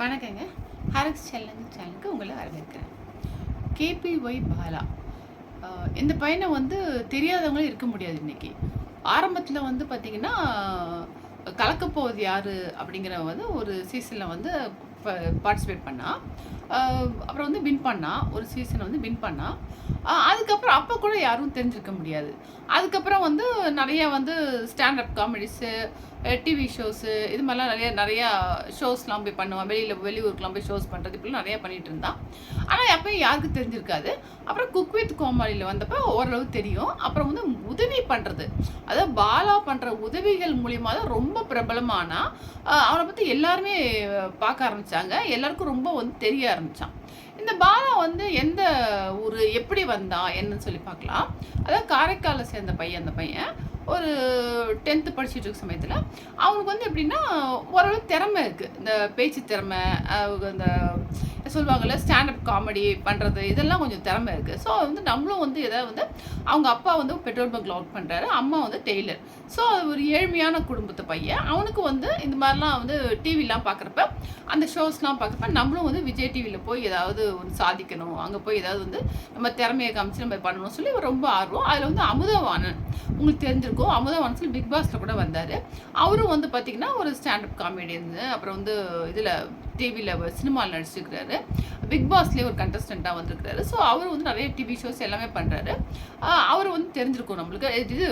வணக்கங்க. ஹாரக்ஸ் சேனல் சேனலுக்கு உங்களை வரவேற்கிறேன். கேபிஒய் பாலா. இந்த பையனை வந்து தெரியாதவங்களும் இருக்க முடியாது இன்னைக்கு. ஆரம்பத்தில் வந்து பார்த்தீங்கன்னா கலக்கப்போவது யார் அப்படிங்கிற வந்து ஒரு சீசனில் வந்து பார்ட்டிசிபேட் பண்ணா. அப்புறம் வந்து வின் பண்ணா. ஒரு சீசனை வந்து வின் பண்ணா. அதுக்கப்புறம் அப்போ கூட யாரும் தெரிஞ்சிருக்க முடியாது. அதுக்கப்புறம் வந்து நிறைய வந்து ஸ்டாண்டப் காமெடிஸு டிவி ஷோஸு இது மாதிரிலாம் நிறைய நிறையா ஷோஸ்லாம் போய் பண்ணுவான். வெளியில் வெளியூருக்குலாம் போய் ஷோஸ் பண்ணுறது இப்படிலாம் நிறையா பண்ணிட்டு இருந்தான். ஆனால் அப்பயும் யாருக்கும் தெரிஞ்சிருக்காது. அப்புறம் குக் வித் கோமாளியில் வந்தப்போ ஓரளவு தெரியும். அப்புறம் வந்து உதவி பண்ணுறது அதாவது பாலா பண்ணுற உதவிகள் மூலியமாக தான் ரொம்ப பிரபலமானா அவனை பற்றி எல்லாருமே பார்க்க ஆரம்பித்தாங்க எல்லாருக்கும் ரொம்ப வந்து தெரிய ஆரம்பித்தான் இந்த பாலா வந்து எந்த ஊர் எப்படி வந்தான் என்னன்னு சொல்லி பார்க்கலாம். அதாவது காரைக்காலை சேர்ந்த பையன் அந்த பையன். ஒரு டென்த்து படிச்சுட்டு இருக்க சமயத்தில் அவனுக்கு வந்து எப்படின்னா ஓரளவு திறமை இருக்குது இந்த பேச்சு திறமை அவங்க அந்த சொல்லுவாங்கள்ல ஸ்டாண்டப் காமெடி பண்ணுறது இதெல்லாம் கொஞ்சம் திறமை இருக்குது ஸோ வந்து நம்மளும் வந்து எதாவது வந்து அவங்க அப்பா வந்து பெட்ரோல் பங்க்கில் ஒர்க் பண்ணுறாரு அம்மா வந்து டெய்லர் ஸோ ஒரு ஏழ்மையான குடும்பத்து பையன். அவனுக்கு வந்து இந்த மாதிரிலாம் வந்து டிவிலாம் பார்க்குறப்ப அந்த ஷோஸ்லாம் பார்க்குறப்ப நம்மளும் வந்து விஜய் டிவியில் போய் ஏதாவது ஒன்று சாதிக்கணும். அங்கே போய் ஏதாவது வந்து நம்ம திறமையை காமிச்சு நம்ம பண்ணணும்னு சொல்லி ஒரு ரொம்ப ஆர்வம். அதில் வந்து அமுதவாணன் உங்களுக்கு தெரிஞ்சிருக்கும் அமுதவாணன் சொல்லி பிக் பாஸில் கூட வந்தார். அவரும் வந்து பார்த்திங்கன்னா ஒரு ஸ்டாண்டப் காமெடியன் அப்புறம் வந்து இதில் டிவியில் சினிமாவில் நடிச்சிருக்கிறாரு. பிக் பாஸ்லேயே ஒரு கண்டஸ்டண்ட்டாக வந்திருக்கிறாரு. ஸோ அவர் வந்து நிறைய டிவி ஷோஸ் எல்லாமே பண்ணுறாரு அவர் வந்து தெரிஞ்சிருக்கும் நம்மளுக்கு. இது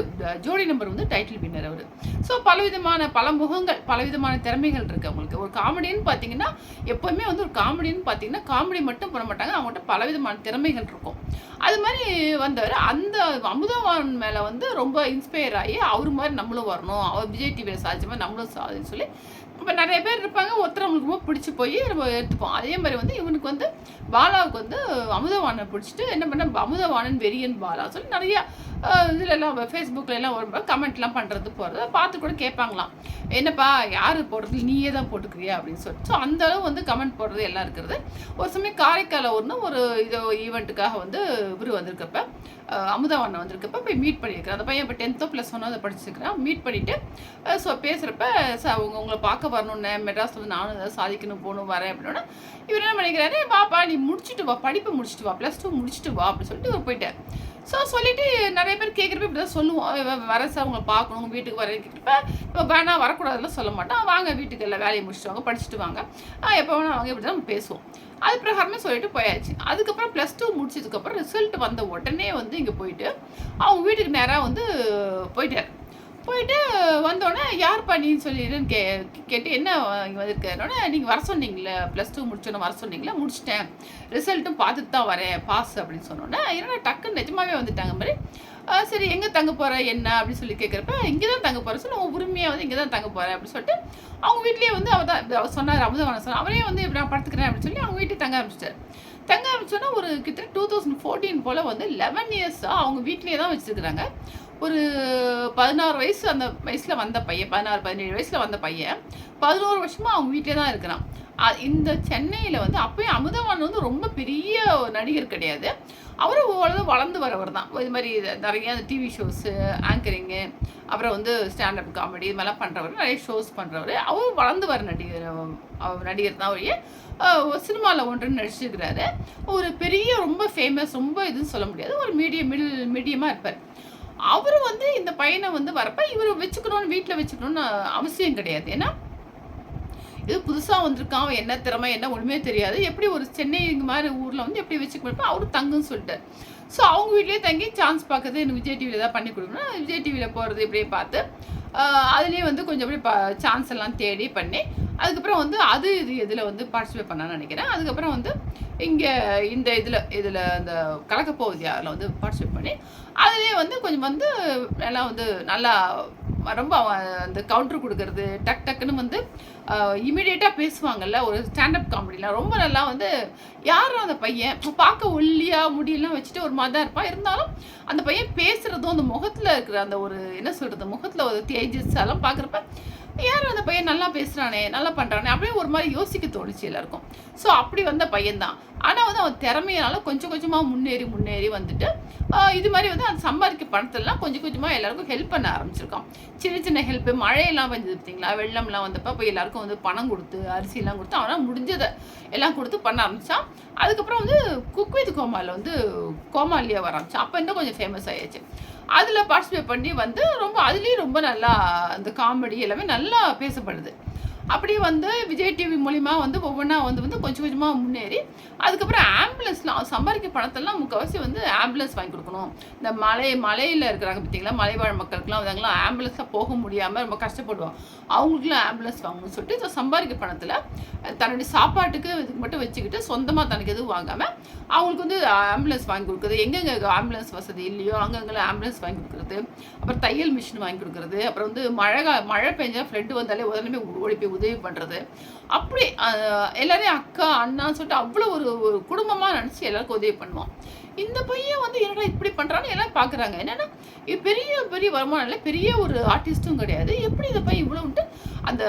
ஜோடி நம்பர் வந்து டைட்டில் வின்னர் அவர். ஸோ பலவிதமான பல முகங்கள் பலவிதமான திறமைகள் இருக்குது அவங்களுக்கு. ஒரு காமெடின்னு பார்த்தீங்கன்னா எப்போவுமே வந்து ஒரு காமெடின்னு பார்த்தீங்கன்னா காமெடி மட்டும் பண்ண மாட்டாங்க. அவங்கள்ட்ட பலவிதமான திறமைகள் இருக்கும். அது மாதிரி வந்தவர் அந்த அமுதவான் மேலே வந்து ரொம்ப இன்ஸ்பயர் ஆகி அவர் மாதிரி நம்மளும் வரணும். அவர் விஜய் டிவியில் சாதிச்ச மாதிரி நம்மளும் சாதின்னு சொல்லி இப்போ நிறைய பேர் இருப்பாங்க. ஒருத்தர் நம்மளுக்கு ரொம்ப பிடிச்சி போய் நம்ம எடுத்துப்போம். அதே மாதிரி வந்து இவனுக்கு வந்து பாலாவுக்கு வந்து அமுதவானை பிடிச்சிட்டு என்ன பண்ண அமுதவாணன் வெறியன் பாலா சொல்லி நிறைய இதில் எல்லாம் ஃபேஸ்புக்கில் எல்லாம் வரும்போது கமெண்ட்லாம் பண்ணுறது போகிறது பார்த்து கூட கேட்பாங்களாம். என்னப்பா யார் போடுறது? நீயே தான் போட்டுக்கிறியா? அப்படின்னு சொல்லிட்டு. ஸோ அந்த அளவு வந்து கமெண்ட் போடுறது எல்லாம் இருக்கிறது. ஒரு சமயம் காரைக்கால ஒன்று ஒரு இது ஈவெண்ட்டுக்காக வந்து இவர் வந்திருக்கப்ப அமுதவாணன் வந்திருக்கப்ப போய் மீட் பண்ணியிருக்கிறேன் அந்த பையன் இப்போ டென்த்தோ ப்ளஸ் ஒன்னோ அதை படிச்சிருக்கிறான். மீட் பண்ணிவிட்டு ஸோ பேசுகிறப்ப ச அவங்க உங்களை பார்க்க வரணும்னே மெட்ராஸில் வந்து நானும் ஏதாவது சாதிக்கணும் போகணும் வரேன் அப்படின்னா இவர் என்ன பண்ணிக்கிறாரு பாப்பா நீ முடிச்சுட்டு வா படிப்பு முடிச்சுட்டு வா ப்ளஸ் டூ முடிச்சுட்டு வா அப்படின்னு சொல்லிட்டு இவர் போயிட்டார். ஸோ சொல்லிட்டு நிறைய பேர் கேட்குறப்ப இப்படி தான் சொல்லுவோம் வர சார் உங்களை பார்க்கணும் உங்கள் வீட்டுக்கு வரேன்னு கேட்குறப்ப இப்போ வேணாம் வரக்கூடாதுலாம் சொல்ல மாட்டோம். வாங்க வீட்டுக்கு எல்லாம் வேலையை முடிச்சுட்டு வாங்க படிச்சுட்டு வாங்க. எப்போ வேணா வாங்க இப்படி தான் பேசுவோம். அது பிரகாரமே சொல்லிட்டு போயாச்சு. அதுக்கப்புறம் ப்ளஸ் டூ முடிச்சதுக்கப்புறம் ரிசல்ட் வந்த உடனே வந்து இங்கே போயிட்டு அவங்க வீட்டுக்கு நேராக வந்து போயிட்டார். போயிட்டு வந்தோடனே யார்ப்பா பண்ணின்னு சொல்லிடுன்னு கே கேட்டு என்ன இங்கே வந்திருக்கேன்னொடனே நீங்கள் வர சொன்னீங்களே ப்ளஸ் டூ முடிச்சோன்னு வர சொன்னீங்களே முடிச்சிட்டேன். ரிசல்ட்டும் பார்த்துட்டு தான் வரேன் பாஸ் அப்படின்னு சொன்னோன்னே என்னடா டக்குன்னு நிஜமாவே வந்துட்டாங்க மாதிரி சரி எங்கே தங்க போகிற என்ன? அப்படின்னு சொல்லி கேட்குறப்ப இங்கே தான் தங்க போகிறேன் சொல்லி உரிமையாக வந்து இங்கே தான் தங்க போகிறேன் அப்படின்னு சொல்லிட்டு அவங்க வீட்லேயே வந்து அவர் தான் அவர் சொன்னார் அமுதவான சொன்னார். அவரே வந்து இப்படி நான் படுத்துக்கிறேன் அப்படின்னு சொல்லி அவங்க வீட்டில் தங்க ஆரம்பிச்சிட்டார். தங்க ஆரம்பிச்சோன்னா ஒரு கிட்ட டூ தௌசண்ட் ஃபோர்டீன் போல் வந்து லெவன் இயர்ஸாக அவங்க வீட்லேயே தான் வச்சுருக்குறாங்க. ஒரு பதினாறு வயசு அந்த வயசில் வந்த பையன் பதினாறு பதினேழு வயசில் வந்த பையன் பதினோரு வருஷமாக அவங்க வீட்டிலே தான் இருக்கிறான். இந்த சென்னையில் வந்து அப்போயும் அமுதவான் வந்து ரொம்ப பெரிய நடிகர் கிடையாது. அவரும் ஓரளவு வளர்ந்து வரவர் தான். இது மாதிரி நிறைய டிவி ஷோஸு ஆங்கரிங்கு அப்புறம் வந்து ஸ்டாண்டப் காமெடி இது மாதிரிலாம் பண்ணுறவர் நிறைய ஷோஸ் பண்ணுறவர் அவரும் வளர்ந்து வர நடிகர் அவர் நடிகர் தான் அவரையே சினிமாவில் ஒன்று நடிச்சிருக்கிறாரு. ஒரு பெரிய ரொம்ப ஃபேமஸ் ரொம்ப இதுன்னு சொல்ல முடியாது. ஒரு மீடியம் மிடில் மீடியமாக இருப்பார். அவர் வந்து இந்த பையனை வந்து வரப்ப இவர் வச்சுக்கணும்னு வீட்டில் வச்சுக்கணும்னு அவசியம் கிடையாது. ஏன்னா இது புதுசாக வந்திருக்கான் அவன் என்ன திறமை என்ன ஒன்றுமே தெரியாது. எப்படி ஒரு சென்னை இந்த மாதிரி ஊரில் வந்து எப்படி வச்சுக்கணும் அவரு தங்குன்னு சொல்லிட்டார். ஸோ அவங்க வீட்லேயே தங்கி சான்ஸ் பார்க்கறது எனக்கு விஜய் டிவியில் ஏதாவது பண்ணி கொடுக்கணும் விஜய் டிவியில் போகிறது இப்படியே பார்த்து அதுலேயே வந்து கொஞ்சம் அப்படியே பா சான்ஸ் எல்லாம் தேடி பண்ணி அதுக்கப்புறம் வந்து அது இது இதில் வந்து பார்ட்டிசிபேட் பண்ணான்னு நினைக்கிறேன். அதுக்கப்புறம் வந்து இங்கே இந்த இதில் இதில் இந்த கலக்கப்போகுது அதில் வந்து பார்ட்டிசிபேட் பண்ணி அதுலேயே வந்து கொஞ்சம் வந்து எல்லாம் வந்து நல்லா ரொம்ப அந்த கவுண்டர் கொடுக்கறது டக் டக்குன்னு வந்து இமீடியட்டாக பேசுவாங்கல்ல ஒரு ஸ்டாண்டப் காமெடியில் ரொம்ப நல்லா வந்து யாரும் அந்த பையன் பார்க்க ஒல்லியாக முடியெல்லாம் வச்சுட்டு ஒரு மாதிரி தான் இருப்பான் இருந்தாலும் அந்த பையன் பேசுகிறதும் அந்த முகத்தில் இருக்கிற அந்த ஒரு என்ன சொல்கிறது முகத்தில் ஒரு தேஜஸ் எல்லாம் பார்க்குறப்ப யார் அந்த பையன் நல்லா பேசுகிறானே நல்லா பண்ணுறானே அப்படியே ஒரு மாதிரி யோசிக்க தோணுச்சு எல்லாருக்கும். ஸோ அப்படி வந்த பையன்தான். ஆனால் வந்து அவன் திறமையினால கொஞ்சம் கொஞ்சமாக முன்னேறி முன்னேறி வந்துட்டு இது மாதிரி வந்து அந்த சம்பாதிக்க பணத்திலலாம் கொஞ்சம் கொஞ்சமாக எல்லாருக்கும் ஹெல்ப் பண்ண ஆரம்பிச்சிருக்கான். சின்ன சின்ன ஹெல்ப்பு மழையெல்லாம் வந்தது பார்த்தீங்களா வெள்ளம்லாம் வந்தப்போ போய் எல்லாருக்கும் வந்து பணம் கொடுத்து அரிசிலாம் கொடுத்து அவனால் முடிஞ்சதை எல்லாம் கொடுத்து பண்ண ஆரம்பித்தான் அதுக்கப்புறம் வந்து குக் வித் கோமாவில் வந்து கோமாலியாக வர ஆரம்பிச்சான். அப்போ இன்னும் கொஞ்சம் ஃபேமஸ் ஆயாச்சு. அதில் பார்ட்டிசிபேட் பண்ணி வந்து ரொம்ப அதுலேயும் ரொம்ப நல்லா அந்த காமெடி எல்லாமே நல்லா பேசப்படுது. அப்படி வந்து விஜய் டிவி மூலிமா வந்து ஒவ்வொன்றா வந்து வந்து கொஞ்சம் கொஞ்சமாக முன்னேறி அதுக்கப்புறம் ஆம்புலன்ஸ்லாம் சம்பாதிக்க பணத்தெல்லாம் முக்கால்வாசி வந்து ஆம்புலன்ஸ் வாங்கி கொடுக்கணும். இந்த மலை மலையில் இருக்கிறாங்க பார்த்தீங்களா? மலைவாழ் மக்களுக்குலாம் வந்தாங்களா ஆம்புலன்ஸில் போக முடியாமல் ரொம்ப கஷ்டப்படுவாங்க. அவங்களுக்குலாம் ஆம்புலன்ஸ் வாங்கணும்னு சொல்லிட்டு இந்த சம்பாதிக்க பணத்தில் தன்னுடைய சாப்பாட்டுக்கு இதுக்கு மட்டும் வச்சுக்கிட்டு சொந்தமாக தனக்கு எதுவும் வாங்காமல் அவங்களுக்கு வந்து ஆம்புலன்ஸ் வாங்கி கொடுக்குறது எங்கெங்கே ஆம்புலன்ஸ் வசதி இல்லையோ அங்கங்கெல்லாம் ஆம்புலன்ஸ் வாங்கி கொடுக்குறது அப்புறம் தையல் மிஷின் வாங்கி கொடுக்குறது அப்புறம் வந்து மழை மழை பெஞ்சால் ஃப்ளட்டு வந்தாலே உடனே ஓடி போய் உதவி பண்ணுறது அப்படி எல்லோரையும் எல்லாரையும் அக்கா அண்ணான்னு சொல்லிட்டு அவ்வளோ ஒரு ஒரு குடும்பமாக நினச்சி எல்லாருக்கும் உதவி பண்ணுவான் இந்த பையன் வந்து என்னடா இப்படி பண்ணுறான்னு எல்லாம் பார்க்குறாங்க என்னென்னா இது பெரிய பெரிய வருமானம் இல்லை பெரிய ஒரு ஆர்டிஸ்ட்டும் கிடையாது. எப்படி இந்த பையன் இவ்வளோன்ட்டு அந்த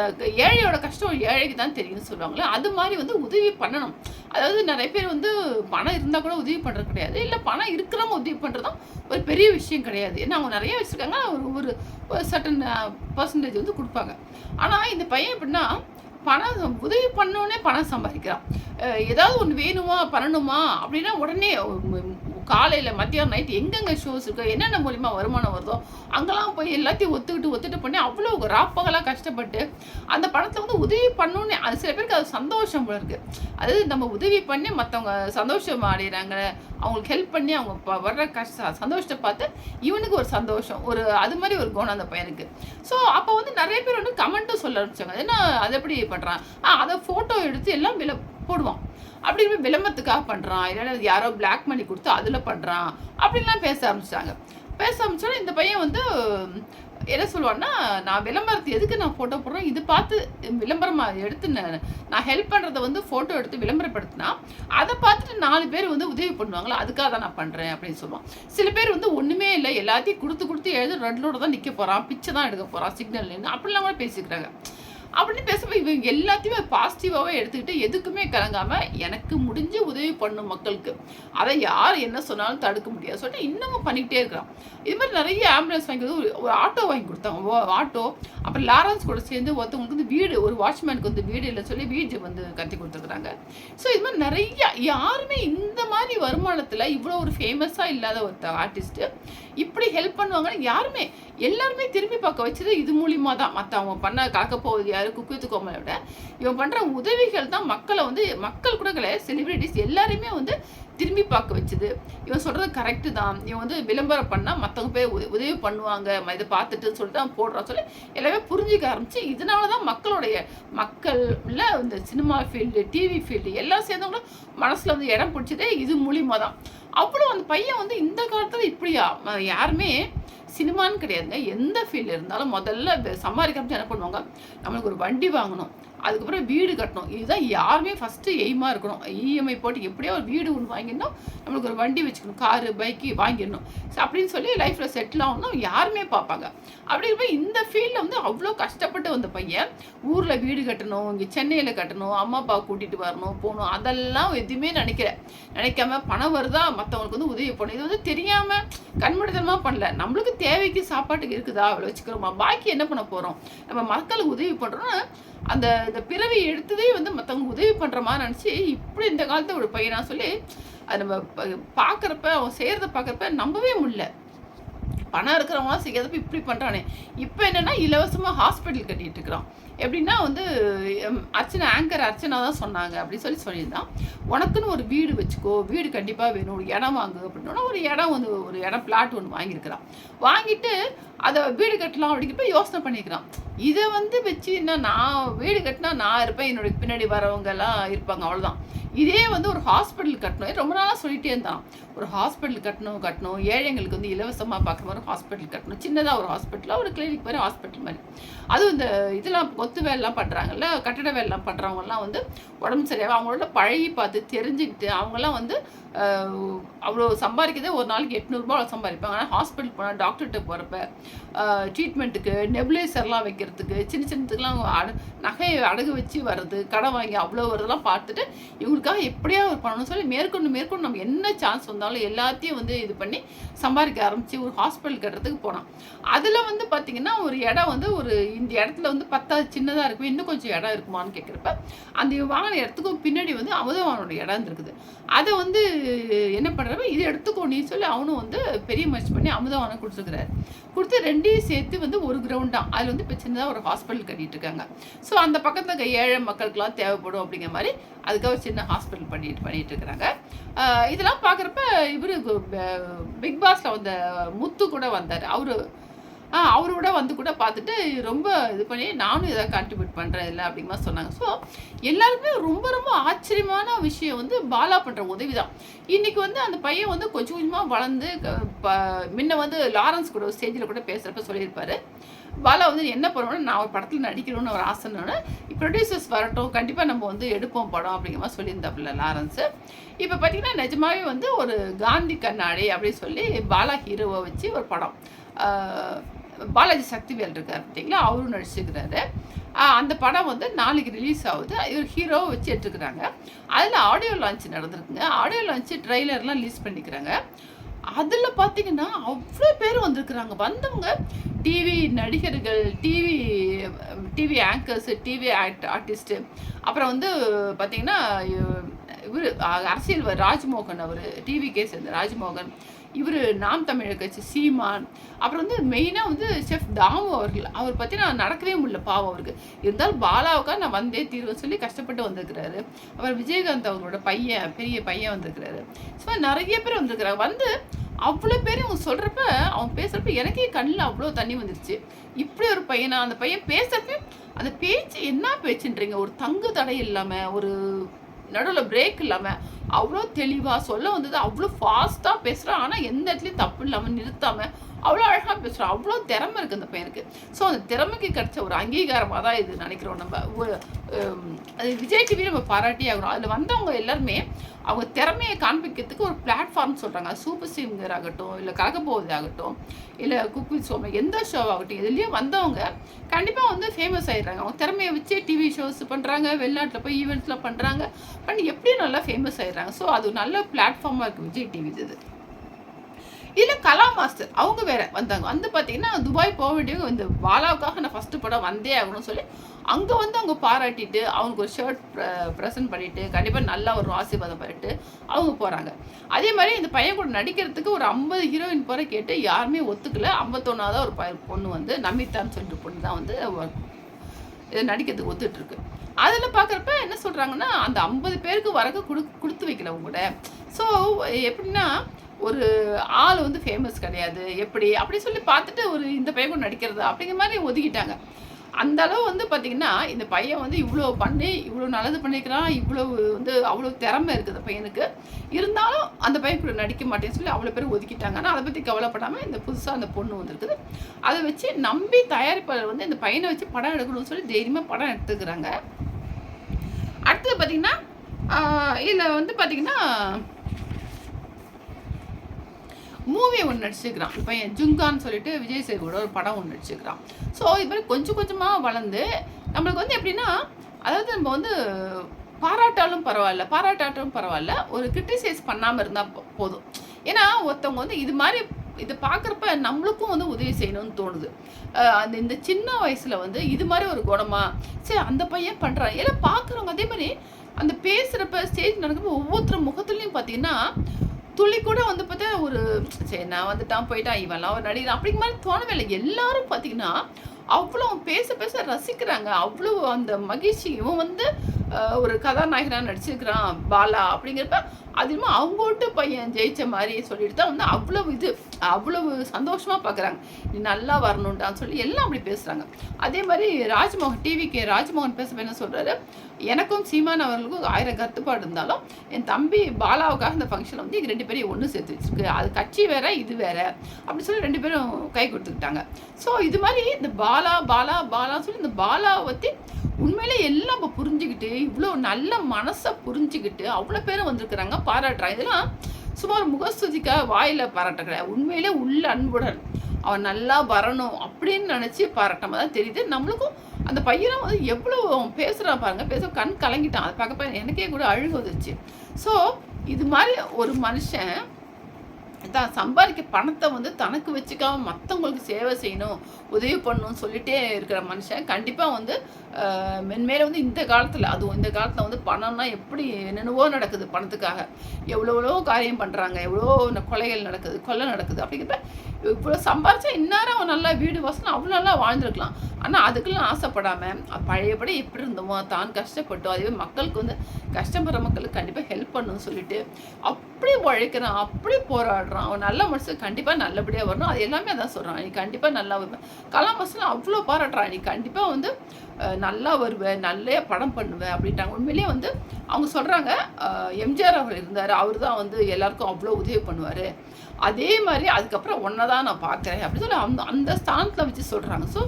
ஏழையோட கஷ்டம் ஏழைக்கு தான் தெரியும்னு சொல்லுவாங்களே அது மாதிரி வந்து உதவி பண்ணணும். அதாவது நிறைய பேர் வந்து பணம் இருந்தால் கூட உதவி பண்ணுறது கிடையாது. இல்லை பணம் இருக்கிறவங்க உதவி பண்ணுறதும் ஒரு பெரிய விஷயம் கிடையாது. ஏன்னா அவங்க நிறைய வச்சுருக்காங்க ஒரு ஒரு சட்டன் பர்சன்டேஜ் வந்து கொடுப்பாங்க. ஆனால் இந்த பையன் எப்படின்னா பணம் உதவி பண்ணோடனே பணம் சம்பாதிக்கிறான். ஏதாவது ஒன்று வேணுமா பண்ணணுமா? அப்படின்னா உடனே காலையில் மத்தியானம் நைட் எங்கெங்கே ஷோஸ் இருக்கோ என்னென்ன மூலிமா வருமானம் வருதோ அங்கெல்லாம் போய் எல்லாத்தையும் ஒத்துக்கிட்டு ஒத்துட்டு பண்ணி அவ்வளோ ராப்பகலாக கஷ்டப்பட்டு அந்த பணத்தை வந்து உதவி பண்ணணுன்னே அது சில பேருக்கு அது சந்தோஷம் போல இருக்குது அதாவது நம்ம உதவி பண்ணி மற்றவங்க சந்தோஷம் அடைகிறாங்க அவங்களுக்கு ஹெல்ப் பண்ணி அவங்க ப- வர்ற கஷ்ட சந்தோஷத்தை பார்த்து இவனுக்கு ஒரு சந்தோஷம் ஒரு அது மாதிரி ஒரு குணம் அந்த பையனுக்கு. ஸோ அப்போ வந்து நிறைய பேர் வந்து கமெண்ட்டும் சொல்ல ஆரம்பிச்சாங்க. ஏன்னா அதை எப்படி பண்ணுறான் அதை ஃபோட்டோ எடுத்து எல்லாம் வில போடுவான். அப்படி விளம்பரத்துக்காக பண்ணுறான் இல்லைன்னா அது யாரோ பிளாக் மணி கொடுத்து அதில் பண்ணுறான் அப்படின்லாம் பேச ஆரம்பிச்சிட்டாங்க. பேச ஆரம்பிச்சோன்னா இந்த பையன் வந்து என்ன சொல்லுவான்னா நான் விளம்பரத்தை எதுக்கு நான் ஃபோட்டோ போடுறேன்? இது பார்த்து விளம்பரமாக எடுத்து நான் ஹெல்ப் பண்ணுறதை வந்து ஃபோட்டோ எடுத்து விளம்பரப்படுத்தினா அதை பார்த்துட்டு நாலு பேர் வந்து உதவி பண்ணுவாங்களா? அதுக்காக தான் நான் பண்ணுறேன் அப்படின்னு சொல்லுவான். சில பேர் வந்து ஒன்றுமே இல்லை. எல்லாத்தையும் கொடுத்து கொடுத்து எழுத ரெண்டோட தான் நிற்க போகிறான் பிச்சை தான் எடுக்க போகிறான் சிக்னல் அப்படிலாம் கூட பேசிக்கிறாங்க. அப்படின்னு பேசும்போது இவங்க எல்லாத்தையுமே பாசிட்டிவாகவே எடுத்துக்கிட்டு எதுக்குமே கலங்காமல் எனக்கு முடிஞ்சு உதவி பண்ணும் மக்களுக்கு. அதை யார் என்ன சொன்னாலும் தடுக்க முடியாது. சொல்லிட்டு இன்னமும் பண்ணிக்கிட்டே இருக்கிறான் இது மாதிரி நிறைய ஆம்புலன்ஸ் வாங்கி கொடுத்து ஒரு ஒரு ஆட்டோ வாங்கி கொடுத்தாங்க ஓ- ஆட்டோ அப்புறம் லாரன்ஸ் கூட சேர்ந்து ஒருத்தவங்களுக்கு வந்து வீடு ஒரு வாட்ச்மேனுக்கு வந்து வீடு இல்லை சொல்லி வீடு வந்து கட்டி கொடுத்துருக்குறாங்க. ஸோ இது மாதிரி நிறைய யாருமே இந்த மாதிரி வருமானத்தில் இவ்வளோ ஒரு ஃபேமஸாக இல்லாத ஒருத்த ஆர்டிஸ்ட்டு இப்படி ஹெல்ப் பண்ணுவாங்கன்னு யாருமே எல்லாருமே திரும்பி பார்க்க வச்சது இது மூலியமாக தான். மற்ற அவங்க பண்ண கலக்க போவது யாரு குக்குத்து கோமலை விட. இவன் பண்ணுற உதவிகள் தான் மக்களை வந்து மக்கள் கூட கிடையாது செலிபிரிட்டிஸ் எல்லாரையுமே வந்து திரும்பி பார்க்க வச்சுது. இவன் சொல்கிறது கரெக்டு தான். இவன் வந்து விளம்பரம் பண்ணால் மற்றவங்க போய் உதவி பண்ணுவாங்க. இதை பார்த்துட்டு சொல்லிட்டு அவன் போடுறான் சொல்லி எல்லாமே புரிஞ்சிக்க ஆரம்பிச்சு இதனால தான் மக்களுடைய மக்கள் இல்லை இந்த சினிமா ஃபீல்டு டிவி ஃபீல்டு எல்லாம் சேர்ந்தவங்களும் மனசில் வந்து இடம் பிடிச்சதே இது மூலியமாக தான். அவ்வளோ அந்த பையன் வந்து இந்த காலத்தில் இப்படியா? யாருமே சினிமான்னு கிடையாதுங்க. எந்த ஃபீல்டு இருந்தாலும் முதல்ல இந்த சம்பாதிக்கிறப்ப என்ன பண்ணுவாங்க? நம்மளுக்கு ஒரு வண்டி வாங்கணும். அதுக்கப்புறம் வீடு கட்டணும். இதுதான் யாருமே ஃபஸ்ட்டு எய்மாக இருக்கணும். இஎம்ஐ போட்டு எப்படியோ ஒரு வீடு ஒன்று வாங்கிடணும். நம்மளுக்கு ஒரு வண்டி வச்சுக்கணும். Car bike வாங்கிடணும். ஸோ அப்படின்னு சொல்லி லைஃப்பில் செட்டில் ஆகணும் யாருமே பார்ப்பாங்க. அப்படி இருப்ப இந்த ஃபீல்டில் வந்து அவ்வளோ கஷ்டப்பட்டு வந்த பையன் ஊரில் வீடு கட்டணும் இங்கே சென்னையில் கட்டணும் அம்மா அப்பா கூட்டிகிட்டு வரணும் போகணும் அதெல்லாம் எதுவுமே நினைக்கிற நினைக்காம பணம் வருதா? மற்றவங்களுக்கு வந்து உதவி பண்ணணும். இது வந்து தெரியாமல் கண்மூடித்தனமாக பண்ணல. நம்மளுக்கு தேவைக்கு சாப்பாட்டுக்கு இருக்குதா? அவ்வளோ வச்சுக்கிறோமா? பாக்கி என்ன பண்ண போகிறோம் நம்ம மக்களுக்கு உதவி பண்ணுறோன்னா அந்த இந்த பிறவி எடுத்ததே வந்து மற்றவங்க உதவி பண்ணுற மாதிரி நினச்சி இப்படி இந்த காலத்து ஒரு பையனா சொல்லி அது நம்ம பார்க்குறப்ப அவன் செய்கிறத பார்க்குறப்ப நம்பவே முடியல. பணம் இருக்கிறவங்களாம் செய்யாதப்ப இப்படி பண்ணுறானே இப்போ என்னென்னா இலவசமாக ஹாஸ்பிட்டல் கட்டிகிட்டு இருக்கிறான் எப்படின்னா வந்து அர்ச்சனை ஆங்கர் அர்ச்சனா தான் சொன்னாங்க அப்படின்னு சொல்லி சொல்லியிருந்தான். உனக்குன்னு ஒரு வீடு வச்சுக்கோ வீடு கண்டிப்பாக வேணும் ஒரு இடம் வாங்கு அப்படின்னா ஒரு இடம் வந்து ஒரு இடம் பிளாட் ஒன்று வாங்கியிருக்கிறான். வாங்கிட்டு அதை வீடு கட்டலாம் அப்படிங்கிறப்ப யோசனை பண்ணிக்கிறான். இதை வந்து வச்சு என்ன நான் வீடு கட்டினா நான் இருப்பேன் என்னோட பின்னாடி வரவங்கெல்லாம் இருப்பாங்க அவ்வளோதான் இதே வந்து ஒரு ஹாஸ்பிட்டல் கட்டணும். ரொம்ப நாளாக சொல்லிட்டே இருந்தான். ஒரு ஹாஸ்பிட்டல் கட்டணும் கட்டணும். ஏழைங்களுக்கு வந்து இலவசமாக பார்க்குற மாதிரி ஹாஸ்பிட்டல் கட்டணும். சின்னதாக ஒரு ஹாஸ்பிட்டலாக ஒரு கிளினிக் மாதிரி ஹாஸ்பிட்டல் மாதிரி. அதுவும் இந்த இதெல்லாம் கொத்து வேலைலாம் பண்ணுறாங்கல்ல கட்டட வேலைலாம் பண்ணுறவங்கலாம் வந்து உடம்பு சரியாக அவங்களோட பழகி பார்த்து தெரிஞ்சுக்கிட்டு அவங்கெல்லாம் வந்து அவ்வளோ சம்பாதிக்கிறதே ஒரு நாளைக்கு எட்நூறுபா சம்பாதிப்பாங்க. ஆனால் ஹாஸ்பிட்டல் போனால் டாக்டர்கிட்ட போகிறப்ப ட்ரீட்மெண்ட்டுக்கு நெபுலைசர்லாம் வைக்கிறதுக்கு சின்ன சின்னத்துக்குலாம் அட நகையை அடகு வச்சு வர்றது கடை வாங்கி அவ்வளோ வரதெல்லாம் பார்த்துட்டு இவங்களுக்காக எப்படியா ஒரு பண்ணணும் சொல்லி மேற்கொண்டு மேற்கொண்டு நம்ம என்ன சான்ஸ் வந்தாலும் எல்லாத்தையும் வந்து இது பண்ணி சம்பாதிக்க ஆரம்பித்து ஒரு ஹாஸ்பிட்டல் கட்டுறதுக்கு போனான். அதில் வந்து பார்த்திங்கன்னா ஒரு இடம் வந்து ஒரு இந்த இடத்துல வந்து பத்தாவது சின்னதாக இருக்கும். இன்னும் கொஞ்சம் இடம் இருக்குமான்னு கேட்குறப்ப அந்த வாங்கின இடத்துக்கும் பின்னாடி வந்து அமுதவானோட இடம் இருக்குது அதை வந்து என்ன பண்ணுறப்ப இது எடுத்துக்கோ நீ சொல்லி. அவனும் வந்து பெரிய முயற்சி பண்ணி அமுதவானம் கொடுத்துருக்குறாரு. கொடுத்து ரெண்டையும் சேர்த்து வந்து ஒரு கிரவுண்ட் தான் அதில் வந்து இப்போ சின்னதாக ஒரு ஹாஸ்பிட்டல் கட்டிகிட்டு இருக்காங்க. ஸோ அந்த பக்கத்தில் இருக்க ஏழை மக்களுக்கெல்லாம் தேவைப்படும் அப்படிங்கிற மாதிரி அதுக்காக சின்ன ஹாஸ்பிட்டல் பண்ணிட்டு பண்ணிட்டு இருக்கிறாங்க இதெல்லாம் பார்க்குறப்ப இவர் பிக் பாஸில் வந்த முத்து கூட வந்தார். அவர் அவரோட வந்து கூட பார்த்துட்டு ரொம்ப இது பண்ணி நானும் எதாவது கான்ட்ரிபியூட் பண்ணுறேன் இல்லை அப்படிமா சொன்னாங்க. ஸோ எல்லாருமே ரொம்ப ரொம்ப ஆச்சரியமான விஷயம் வந்து பாலா பண்ணுற உதவி தான். இன்றைக்கி வந்து அந்த பையன் வந்து கொஞ்சம் கொஞ்சமாக வளர்ந்து முன்ன வந்து லாரன்ஸ் கூட ஸ்டேஜில் கூட பேசுகிறப்ப சொல்லியிருப்பாரு. பாலா வந்து என்ன பண்ணுவோம்னா நான் ஒரு படத்தில் நடிக்கணும்னு ஒரு ஆசைன்னு ப்ரொடியூசர்ஸ் வரட்டும் கண்டிப்பாக நம்ம வந்து எடுப்போம் படம் அப்படிங்கிற மாதிரி சொல்லியிருந்தாப்புல லாரன்ஸு. இப்போ பார்த்தீங்கன்னா நிஜமாவே வந்து ஒரு காந்தி கண்ணாடி அப்படின்னு சொல்லி பாலா ஹீரோவை வச்சு ஒரு படம். பாலாஜி சக்திவேல் இருக்கார் பார்த்தீங்களா? அவரும் நடிச்சுக்கிறாரு அந்த படம் வந்து நாளைக்கு ரிலீஸ் ஆகுது. இவர் ஹீரோவை வச்சு எடுத்துக்கிறாங்க. அதில் ஆடியோ லான்ச் நடந்திருக்குங்க. ஆடியோ லான்ச்சு ட்ரெய்லர்லாம் ரிலீஸ் பண்ணிக்கிறாங்க. அதில் பார்த்தீங்கன்னா அவ்வளோ பேர் வந்திருக்கிறாங்க. வந்தவங்க டிவி நடிகர்கள் TV TV anchors TV act artist அப்புறம் வந்து பார்த்திங்கன்னா இவர் அரசியல் ராஜ்மோகன் அவர் டிவி கேஸ் சேர்ந்த ராஜ்மோகன். இவர் நாம் தமிழர் கட்சி சீமான். அப்புறம் வந்து மெயினாக வந்து செஃப் தாமு அவர்கள். அவர் பற்றி நான் நடக்கவே முடியல பாவம் அவருக்கு. இருந்தாலும் பாலாவுக்காக நான் வந்தே தீர்வு சொல்லி கஷ்டப்பட்டு வந்திருக்கிறாரு. அப்புறம் விஜயகாந்த் அவங்களோட பையன் பெரிய பையன் வந்திருக்கிறாரு. ஸோ நிறைய பேர் வந்திருக்கிறாங்க. வந்து அவ்வளோ பேர் அவங்க சொல்கிறப்ப அவன் பேசுகிறப்ப எனக்கே கண்ணில் அவ்வளோ தண்ணி வந்துருச்சு. இப்படி ஒரு பையனா? அந்த பையன் பேசுகிறப்ப அந்த பேச்சு என்ன பேச்சுன்றீங்க? ஒரு தங்கு தடை இல்லாமல் ஒரு நடுவில் பிரேக் இல்லாமல் அவ்வளோ தெளிவாக சொல்ல வந்தது அவ்வளோ ஃபாஸ்ட்டாக பேசுகிறேன் ஆனால் எந்த இடத்துலையும் தப்பு இல்லாமல் நிறுத்தாமல் அவ்வளோ அழகாக பேசுகிறான் அவ்வளோ திறமை இருக்குது அந்த பையனுக்கு. ஸோ அந்த திறமைக்கு கிடைச்ச ஒரு அங்கீகாரமாக தான் இது நினைக்கிறோம் நம்ம. அது விஜய் டிவி நம்ம பாராட்டி ஆகணும். அதில் வந்தவங்க எல்லாருமே அவங்க திறமையை காண்பிக்கிறதுக்கு ஒரு பிளாட்ஃபார்ம் சொல்கிறாங்க சூப்பர் சிங்கர் ஆகட்டும் இல்லை கலக்கப்போவது ஆகட்டும் இல்லை குக் வித் சோமை எந்த ஷோ ஆகட்டும் இதுலேயும் வந்தவங்க கண்டிப்பாக வந்து ஃபேமஸ் ஆகிடுறாங்க அவங்க திறமையை வச்சு டிவி ஷோஸ் பண்ணுறாங்க வெளிநாட்டில் போய் ஈவெண்ட்ஸில் பண்ணுறாங்க பண்ணி எப்படியும் நல்லா ஃபேமஸ் ஆகிடுறாங்க ஸோ அது நல்ல பிளாட்ஃபார்மாக இருக்குது விஜய் டிவி இது. இதில் கலா மாஸ்டர். அவங்க வேற வந்தாங்க. வந்து பார்த்தீங்கன்னா துபாய் போக வேண்டியவங்க இந்த பாலாவுக்காக நான் ஃபஸ்ட்டு படம் வந்தே ஆகணும்னு சொல்லி அங்கே வந்து அவங்க பாராட்டிட்டு அவங்களுக்கு ஒரு ஷர்ட் ப்ரெசென்ட் பண்ணிட்டு கண்டிப்பாக நல்லா ஒரு ஆசீர்வாதம் பண்ணிட்டு அவங்க போகிறாங்க அதே மாதிரி இந்த பையன் கூட நடிக்கிறதுக்கு ஒரு ஐம்பது ஹீரோயின் போகிற கேட்டு யாருமே ஒத்துக்கல. ஐம்பத்தொன்னாவது ஒரு பையன் பொண்ணு வந்து நமிதான்னு சொல்லிட்டு பொண்ணு தான் வந்து இதை நடிக்கிறதுக்கு ஒத்துட்ருக்கு அதில் பார்க்குறப்ப என்ன சொல்கிறாங்கன்னா அந்த ஐம்பது பேருக்கு வரக்கு கொடு கொடுத்து வைக்கல அவங்க கூட. ஸோ எப்படின்னா ஒரு ஆள் வந்து ஃபேமஸ் கிடையாது. எப்படி? அப்படி சொல்லி பார்த்துட்டு ஒரு இந்த பையன் கூட நடிக்கிறது அப்படிங்கிற மாதிரி ஒதுக்கிட்டாங்க. அந்த அளவு வந்து பார்த்திங்கன்னா இந்த பையன் வந்து இவ்வளோ பண்ணி இவ்வளோ நல்லது பண்ணிக்கிறான் இவ்வளோ வந்து அவ்வளோ திறமை இருக்குது பையனுக்கு. இருந்தாலும் அந்த பையன் கூட நடிக்க மாட்டேன்னு சொல்லி அவ்வளோ பேர் ஒதுக்கிட்டாங்க. ஆனால் அதை பற்றி கவலைப்படாமல் இந்த புதுசாக அந்த பொண்ணு வந்துருக்குது. அதை வச்சு நம்பி தயாரிப்பாளர் வந்து இந்த பையனை வச்சு படம் எடுக்கணும்னு சொல்லி தைரியமாக படம் எடுத்துக்கிறாங்க. அடுத்தது பார்த்திங்கன்னா இதில் வந்து பார்த்திங்கன்னா மூவி ஒன்று நடிச்சிருக்கிறான். இப்போ என் ஜுங்கான்னு சொல்லிட்டு விஜய் சேகரோட ஒரு படம் ஒன்று நடிச்சிருக்கிறான். ஸோ இது மாதிரி கொஞ்சம் கொஞ்சமாக வளர்ந்து நம்மளுக்கு வந்து எப்படின்னா அதாவது நம்ம வந்து பாராட்டாலும் பரவாயில்ல பாராட்டாட்டும் பரவாயில்ல ஒரு கிரிட்டிசைஸ் பண்ணாமல் இருந்தால் போதும். ஏன்னா ஒருத்தவங்க வந்து இது மாதிரி இது பார்க்குறப்ப நம்மளுக்கும் வந்து உதவி செய்யணும்னு தோணுது. அந்த இந்த சின்ன வயசில் வந்து இது மாதிரி ஒரு குணமா சரி அந்த பையன் பண்ணுறான் ஏன்னா பார்க்குறவங்க அதே மாதிரி அந்த பேசுகிறப்ப ஸ்டேஜ் நடக்கிறப்ப ஒவ்வொருத்தர் முகத்துலேயும் பார்த்தீங்கன்னா துளி கூட வந்து பார்த்தா ஒரு சரி நான் வந்துட்டான் போயிட்டான் இவெல்லாம் ஒரு நடிகர். அப்படிங்கிற மாதிரி தோணவே இல்லை. எல்லாரும் பார்த்தீங்கன்னா அவ்வளோ பேச பேச ரசிக்கிறாங்க. அவ்வளோ அந்த மகிழ்ச்சி இவன் வந்து ஒரு கதாநாயகனாக நடிச்சிருக்கிறான் பாலா அப்படிங்கிறப்ப அதிகமாக அவங்க வீட்டு பையன் ஜெயிச்ச மாதிரி சொல்லிட்டு தான் வந்து அவ்வளவு இது அவ்வளவு சந்தோஷமாக பார்க்குறாங்க நீ நல்லா வரணுன்டான்னு சொல்லி எல்லாம் அப்படி பேசுகிறாங்க அதே மாதிரி ராஜ்மோகன் டிவிக்கு ராஜ்மோகன் பேச என்ன சொல்கிறாரு எனக்கும் சீமான் அவர்களுக்கும் ஆயிரம் கருத்துப்பாடு இருந்தாலும் என் தம்பி பாலாவுக்காக இந்த ஃபங்க்ஷன் வந்து இது ரெண்டு பேரையும் ஒன்று சேர்த்து வச்சிருக்கு. அது கட்சி வேற இது வேற அப்படின்னு சொல்லி ரெண்டு பேரும் கை கொடுத்துக்கிட்டாங்க. ஸோ இது மாதிரி இந்த பாலா பாலா பாலான்னு சொல்லி இந்த பாலாவை பற்றி உண்மையிலே எல்லாம் இப்போ புரிஞ்சுக்கிட்டு இவ்வளோ நல்ல மனசை புரிஞ்சுக்கிட்டு அவ்வளோ பேரும் வந்திருக்கிறாங்க. பாராட்டுறான். இதெல்லாம் சுமார் முகஸ்துதிக்காக வாயில் பாராட்ட கிடையாது உண்மையிலே உள்ள அன்புடன் அவன் நல்லா வரணும் அப்படின்னு நினச்சி பாராட்டாம தான் தெரியுது. நம்மளுக்கும் அந்த பையனும் வந்து எவ்வளோ பேசுகிறான் பாருங்க. பேச கண் கலங்கிட்டான். அதை பார்க்க எனக்கே கூட அழுகு வந்துச்சு ஸோ இது மாதிரி ஒரு மனுஷன் தான் சம்பாதிக்க பணத்தை வந்து தனக்கு வச்சுக்காம மற்றவங்களுக்கு சேவை செய்யணும் உதவி பண்ணணும்னு சொல்லிட்டே இருக்கிற மனுஷன் கண்டிப்பாக வந்து மென்மேலே வந்து இந்த காலத்தில் அதுவும் இந்த காலத்தில் வந்து பணம்னா எப்படி என்னென்னவோ நடக்குது பணத்துக்காக. எவ்வளோ எவ்வளோ காரியம் பண்ணுறாங்க எவ்வளோ கொலைகள் நடக்குது கொலை நடக்குது அப்படிங்கிறப்ப இவ்வளோ சம்பாரிச்சா இந்நேரம் அவன் நல்லா வீடு வசனம் அவ்வளோ நல்லா வாழ்ந்துருக்கலாம். ஆனால் அதுக்கெல்லாம் ஆசைப்படாமல் பழையபடி எப்படி இருந்தோமோ தான் கஷ்டப்பட்டோம் அதுவே மக்களுக்கு வந்து கஷ்டப்படுற மக்களுக்கு கண்டிப்பாக ஹெல்ப் பண்ணணும்னு சொல்லிட்டு அப்படி உழைக்கிறான் அப்படி போராடுறான். அவன் நல்ல மனுஷன் கண்டிப்பாக நல்லபடியாக வரணும். அது எல்லாமே அதான் சொல்கிறான் நீ கண்டிப்பாக நல்லா வருவேன் கலாம் மசன் அவ்வளோ பாராட்டுறான். நீ கண்டிப்பாக வந்து நல்லா வருவேன் நல்ல படம் பண்ணுவேன் அப்படின்ட்டாங்க. உண்மையிலேயே வந்து அவங்க சொல்கிறாங்க எம்ஜிஆர் அவர் இருந்தார். அவர் தான் வந்து எல்லாருக்கும் அவ்வளோ உதவி பண்ணுவார். அதே மாதிரி அதுக்கப்புறம் ஒன்றை தான் நான் பார்க்குறேன் அப்படின்னு சொல்லி அந்த அந்த ஸ்தானத்தில் வச்சு சொல்கிறாங்க ஸோ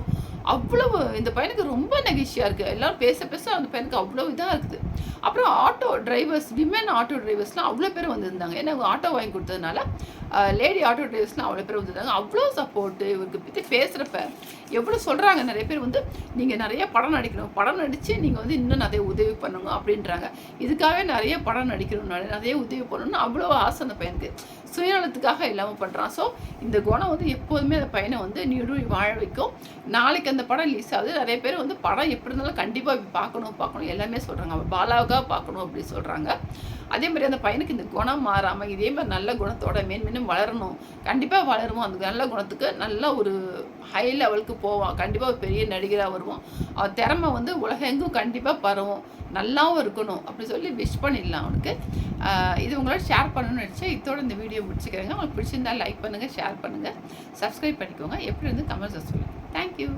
அவ்வளவு இந்த பையனுக்கு ரொம்ப நெகிழ்ச்சியாக இருக்குது எல்லோரும் பேச பேச அந்த பையனுக்கு அவ்வளோ இதாக இருக்குது. அப்புறம் ஆட்டோ டிரைவர்ஸ் விமன் ஆட்டோ டிரைவர்ஸ்லாம் அவ்வளோ பேர் வந்திருந்தாங்க. ஏன்னா ஆட்டோ வாங்கி கொடுத்ததுனால லேடி ஆட்டோ டிரைவர்ஸ்லாம் அவ்வளோ பேர் வந்துருந்தாங்க அவ்வளோ சப்போர்ட்டு இவருக்கு பற்றி பேசுகிறப்ப எவ்வளோ சொல்கிறாங்க நிறைய பேர் வந்து நீங்கள் நிறைய படம் நடிக்கணும். படம் நடித்து நீங்கள் வந்து இன்னும் நிறைய உதவி பண்ணுங்க அப்படின்றாங்க. இதுக்காகவே நிறைய படம் நடிக்கணும். நிறைய உதவி பண்ணணும்னு அவ்வளோ ஆசை அந்த பையனுக்கு. சுயநலத்துக்காக இல்லாமல் பண்ணுறான் ஸோ இந்த குணம் வந்து எப்போதுமே அந்த பையனை வந்து நீடு வாழ வைக்கும். நாளைக்கு அந்த படம் ரிலீஸ் ஆகுது. நிறைய பேர் வந்து படம் எப்படி இருந்தாலும் கண்டிப்பாக பார்க்கணும் பார்க்கணும். எல்லாமே சொல்கிறாங்க அவள் பாலாவுக்காக பார்க்கணும் அப்படி சொல்கிறாங்க அதே மாதிரி அந்த பையனுக்கு இந்த குணம் மாறாமல் இதே மாதிரி நல்ல குணத்தோட இன்னும் வளரணும். கண்டிப்பாக வளருவோம். அந்த நல்ல குணத்துக்கு நல்ல ஒரு ஹை லெவலுக்கு போவான் கண்டிப்பாக பெரிய நடிகராக வருவோம். அவன் திறமை வந்து உலகெங்கும் கண்டிப்பாக பரவும். நல்லாவும் இருக்கணும். அப்படி சொல்லி விஷ் பண்ணிடலாம் அவனுக்கு. இது உங்களோட ஷேர் பண்ணணும்னு நினச்சேன். இதோட இந்த வீடியோ முடிச்சுக்கிறேங்க. உங்களுக்கு பிடிச்சிருந்தால் லைக் பண்ணுங்கள் ஷேர் பண்ணுங்கள் சப்ஸ்கிரைப் பண்ணிக்கோங்க. எப்படி இருந்து கமெண்ட்ஸை சொல்லுங்கள் தேங்க்யூ